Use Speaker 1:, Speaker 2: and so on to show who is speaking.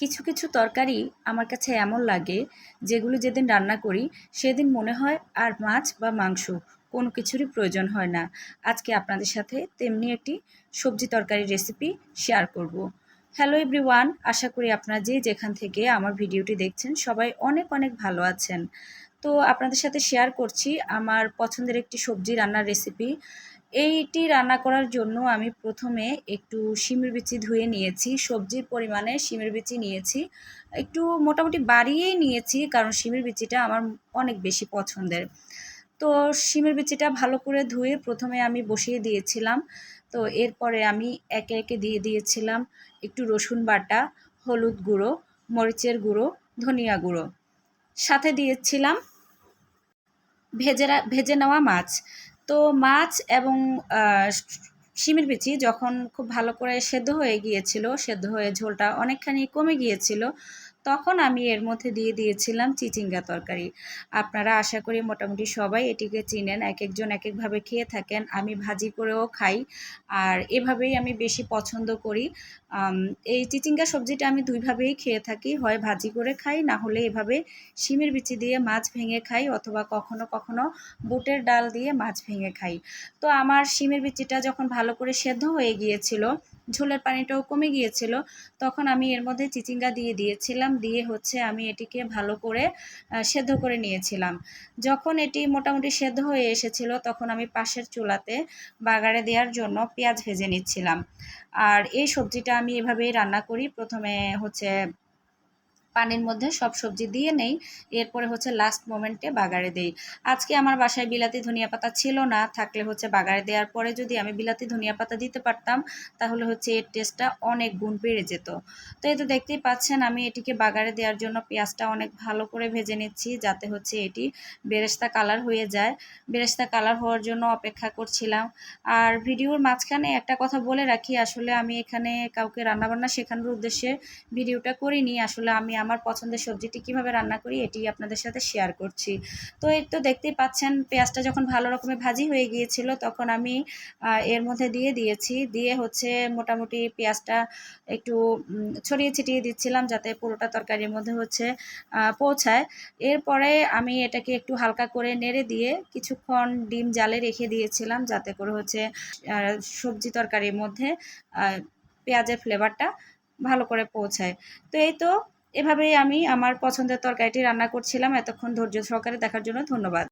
Speaker 1: কিছু কিছু তরকারি আমার কাছে এমন লাগে যেগুলো যেদিন রান্না করি সেদিন মনে হয় আর মাছ বা মাংস কোনো কিছুরই প্রয়োজন হয় না আজকে আপনাদের সাথে তেমনি একটি সবজি তরকারি রেসিপি শেয়ার করব। হ্যালো এভরিওয়ান আশা করি আপনারা যে যেখান থেকে আমার ভিডিওটি দেখছেন সবাই অনেক অনেক ভালো আছেন তো আপনাদের সাথে শেয়ার করছি আমার পছন্দের একটি সবজি রান্নার রেসিপি এইটি রান্না করার জন্য আমি প্রথমে একটু শিমের বিচি ধুয়ে নিয়েছি, সবজির পরিমাণে শিমের বিচি নিয়েছি। একটু মোটামুটি বাড়িয়েই নিয়েছি, কারণ শিমের বিচিটা আমার অনেক বেশি পছন্দের। তো শিমের বিচিটা ভালো করে ধুয়ে প্রথমে আমি বসিয়ে দিয়েছিলাম। তো এরপরে আমি একে একে দিয়ে দিয়েছিলাম একটু রসুন বাটা, হলুদ গুঁড়ো, মরিচের গুঁড়ো, ধনিয়া গুঁড়ো। সাথে দিয়েছিলাম ভেজে ভেজে নেওয়া মাছ। তো মাছ এবং শিমের বিচি যখন খুব ভালো করে সেদ্ধ হয়ে গিয়েছিল, সেদ্ধ হয়ে ঝোলটা অনেকখানি কমে গিয়েছিল তখন আমি এর মধ্যে দিয়ে দিয়েছিলাম চিচিঙ্গা তরকারি। আপনারা আশা করি মোটামুটি সবাই এটিকে চিনেন এক একজন এক একভাবে খেয়ে থাকেন। আমি ভাজি করেও খাই, আর এভাবেই আমি বেশি পছন্দ করি। এই চিচিঙ্গা সবজিটা আমি দুইভাবেই খেয়ে থাকি। হয় ভাজি করে খাই, না হলে এভাবে শিমের বিচি দিয়ে মাছ ভেঙে খাই, অথবা কখনো কখনো বুটের ডাল দিয়ে মাছ ভেঙে খাই। তো আমার শিমের বিচিটা যখন ভালো করে সেদ্ধ হয়ে গিয়েছিল ঝোলের পানিটাও কমে গিয়েছিল। তখন আমি এর মধ্যে চিচিঙ্গা দিয়ে দিয়েছিলাম, দিয়ে হচ্ছে আমি এটিকে ভালো করে সেদ্ধ করে নিয়েছিলাম। যখন এটি মোটামুটি সেদ্ধ হয়ে এসেছিল, তখন আমি পাশের চুলাতে বাগারে দেওয়ার জন্য পেঁয়াজ ভেজে নিচ্ছিলাম। আর এই সবজিটা আমি এভাবেই রান্না করি। প্রথমে হচ্ছে পানির মধ্যে সব সবজি দিয়ে নেই, এরপরে হচ্ছে লাস্ট মোমেন্টে বাগারে দেই। আজকে আমার বাসায় বিলাতি ধনিয়া পাতা ছিল না, থাকলে হচ্ছে বাগারে দেওয়ার পরে যদি আমি বিলাতি ধনিয়া পাতা দিতে পারতাম, তাহলে হচ্ছে এর টেস্টটা অনেক গুণ বেড়ে যেত। তো এই তো দেখতেই পাচ্ছেন, আমি এটিকে বাগারে দেওয়ার জন্য পেঁয়াজটা অনেক ভালো করে ভেজে নিচ্ছি, যাতে হচ্ছে এটি বেরেস্তা কালার হয়ে যায়। বেরেস্তা কালার হওয়ার জন্য অপেক্ষা করছিলাম। আর ভিডিওর মাঝখানে একটা কথা বলে রাখি, আসলে আমি এখানে কাউকে রান্নাবান্না শেখানোর উদ্দেশ্যে ভিডিওটা করিনি, আসলে আমি আমার পছন্দের সবজিটি কীভাবে রান্না করি, এটি আপনাদের সাথে শেয়ার করছি। তো এই তো দেখতেই পাচ্ছেন, পেঁয়াজটা যখন ভালো রকমের ভাজি হয়ে গিয়েছিল, তখন আমি এর মধ্যে দিয়ে দিয়েছি। দিয়ে হচ্ছে মোটামুটি পেঁয়াজটা একটু ছড়িয়ে ছিটিয়ে দিচ্ছিলাম যাতে পুরোটা তরকারির মধ্যে হচ্ছে পৌঁছায়। এরপরে আমি এটাকে একটু হালকা করে নেড়ে দিয়ে কিছুক্ষণ ডিম জালে রেখে দিয়েছিলাম যাতে করে হচ্ছে সবজি তরকারির মধ্যে পেঁয়াজের ফ্লেভারটা ভালো করে পৌঁছায়। তো এই তো এভাবেই আমি আমার পছন্দের তরকারিটি রান্না করছিলাম। এতক্ষণ ধৈর্য সহকারে দেখার জন্য ধন্যবাদ।